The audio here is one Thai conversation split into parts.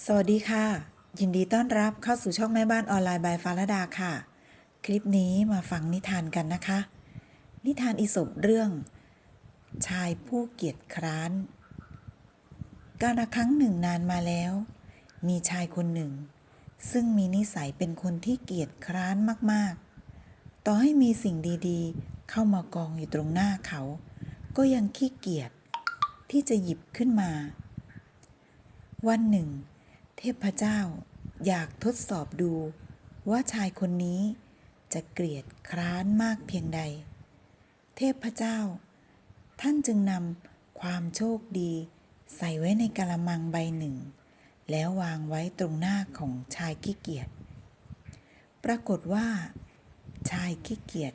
สวัสดีค่ะ ยินดีต้อนรับเข้าสู่ช่องแม่บ้านออนไลน์บายฟาราดาค่ะ คลิปนี้มาฟังนิทานกันนะคะ นิทานอิศบเรื่อง ชายผู้เกียจคร้าน การลครั้งหนึ่งนานมาแล้ว มีชายคนหนึ่ง ซึ่งมีนิสัยเป็นคนที่เกียจคร้านมากๆ ต่อให้มีสิ่งดีๆ เข้ามากองอยู่ตรงหน้าเขา ก็ยังขี้เกียจที่จะหยิบขึ้นมา วันหนึ่ง เทพเจ้าอยากทดสอบดูว่าชายคนนี้จะเกลียดคร้านมากเพียงใด เทพเจ้า ท่านจึงนำความโชคดีใส่ไว้ในกะละมังใบหนึ่ง แล้ววางไว้ตรงหน้าของชายขี้เกียจ ปรากฏว่า ชายขี้เกียจ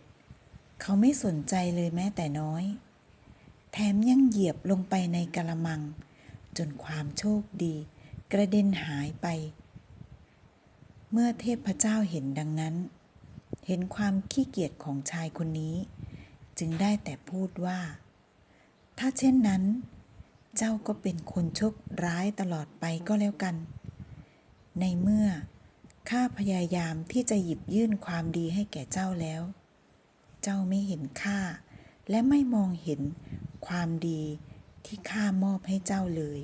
เขาไม่สนใจเลยแม้แต่น้อย แถมยังเหยียบลงไปในกะละมัง จนความโชคดี กระเด็นหายไป เมื่อเทพเจ้าเห็นดังนั้น เห็นความขี้เกียจของชายคนนี้ จึงได้แต่พูดว่า ถ้าเช่นนั้น เจ้าก็เป็นคนโชคร้ายตลอดไปก็แล้วกัน ในเมื่อข้าพยายามที่จะหยิบยื่นความดีให้แก่เจ้าแล้ว เจ้าไม่เห็นค่า และไม่มองเห็นความดีที่ข้ามอบให้เจ้าเลย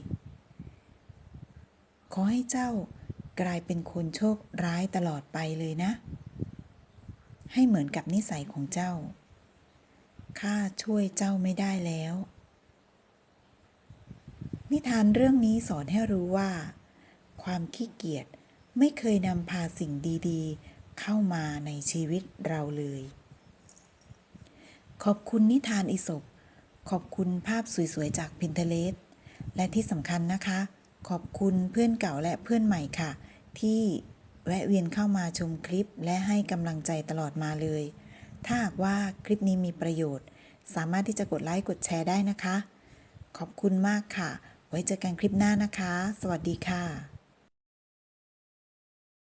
ขอให้เจ้ากลายเป็นคนโชคร้ายตลอดไปเลยนะ ให้เหมือนกับนิสัยของเจ้า ข้าช่วยเจ้าไม่ได้แล้ว นิทานเรื่องนี้สอนให้รู้ว่า ความขี้เกียจไม่เคยนำพาสิ่งดีๆ เข้ามาในชีวิตเราเลย ขอบคุณนิทานอิศบขอบคุณภาพสวยๆ จาก Pinterest และที่สำคัญนะคะ ขอบคุณเพื่อนเก่าและเพื่อนใหม่ค่ะ ที่แวะเวียนเข้ามาชมคลิปและให้กำลังใจตลอดมาเลย ถ้าหากว่าคลิปนี้มีประโยชน์ สามารถที่จะกดไลค์กดแชร์ได้นะคะ ขอบคุณมากค่ะ ไว้เจอกันคลิปหน้านะคะ สวัสดีค่ะ